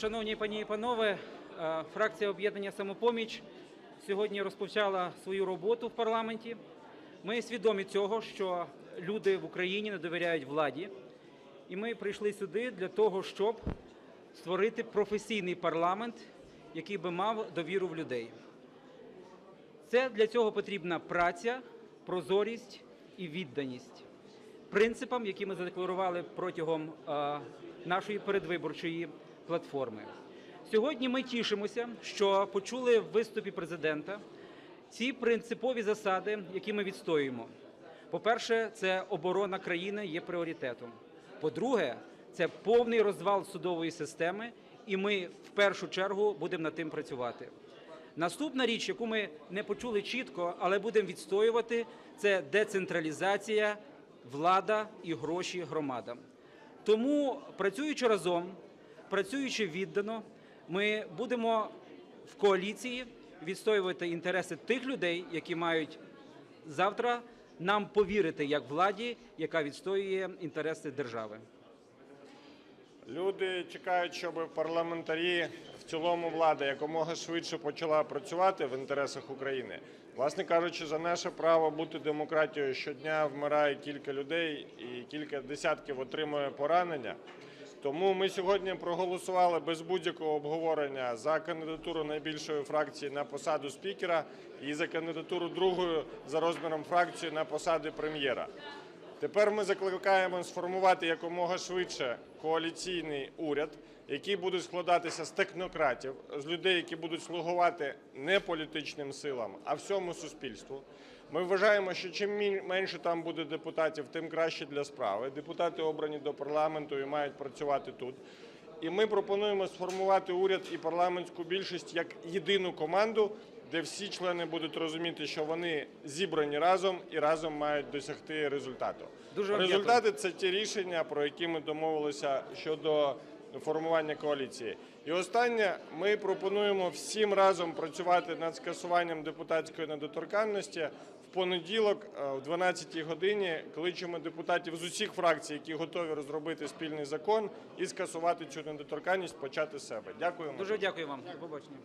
Шановні пані і панове, е, фракція об'єднання самопоміч сьогодні розпочала свою роботу в парламенті. Ми свідомі цього, що люди в Україні не довіряють владі, і ми прийшли сюди для того, щоб створити професійний парламент, який би мав довіру в людей. Це для цього потрібна праця, прозорість і відданість принципам, які ми задекларували протягом е, нашої передвиборчої платформи. Сьогодні ми тішимося, що почули в виступі президента ці принципові засади, які ми відстоюємо. По-перше, це оборона країни є пріоритетом. По-друге, це повний розвал судової системи, і ми в першу чергу будемо над тим працювати. Наступна річ, яку ми не почули чітко, але будемо відстоювати, це децентралізація, влада і гроші громадам. Тому, працюючи разом, працюючи віддано, ми будемо в коаліції відстоювати інтереси тих людей, які мають завтра нам повірити як владі, яка відстоює інтереси держави. Люди чекають, щоб парламентарі, цілому влада якомога швидше почала працювати в інтересах України. Власне кажучи, за наше право бути демократією щодня вмирає кілька людей і кілька десятків отримує поранення. Тому ми сьогодні проголосували без будь-якого обговорення за кандидатуру найбільшої фракції на посаду спікера і за кандидатуру другої за розміром фракції на посади прем'єра. Тепер ми закликаємо сформувати якомога швидше коаліційний уряд, який буде складатися з технократів, з людей, які будуть слугувати не політичним силам, а всьому суспільству. Ми вважаємо, що чим менше там буде депутатів, тим краще для справи. Депутати обрані до парламенту і мають працювати тут. І ми пропонуємо сформувати уряд і парламентську більшість як єдину команду, де всі члени будуть розуміти, що вони зібрані разом і разом мають досягти результату. Дуже Результати це ті рішення, про які ми домовилися щодо формування коаліції. І останнє, ми пропонуємо всім разом працювати над скасуванням депутатської недоторканності. В понеділок, е, в 12-й годині, кличемо депутатів з усіх фракцій, які готові розробити спільний закон і скасувати цю недоторканність, почати з себе. Дякуємо. Дуже дякую вам. До побачення.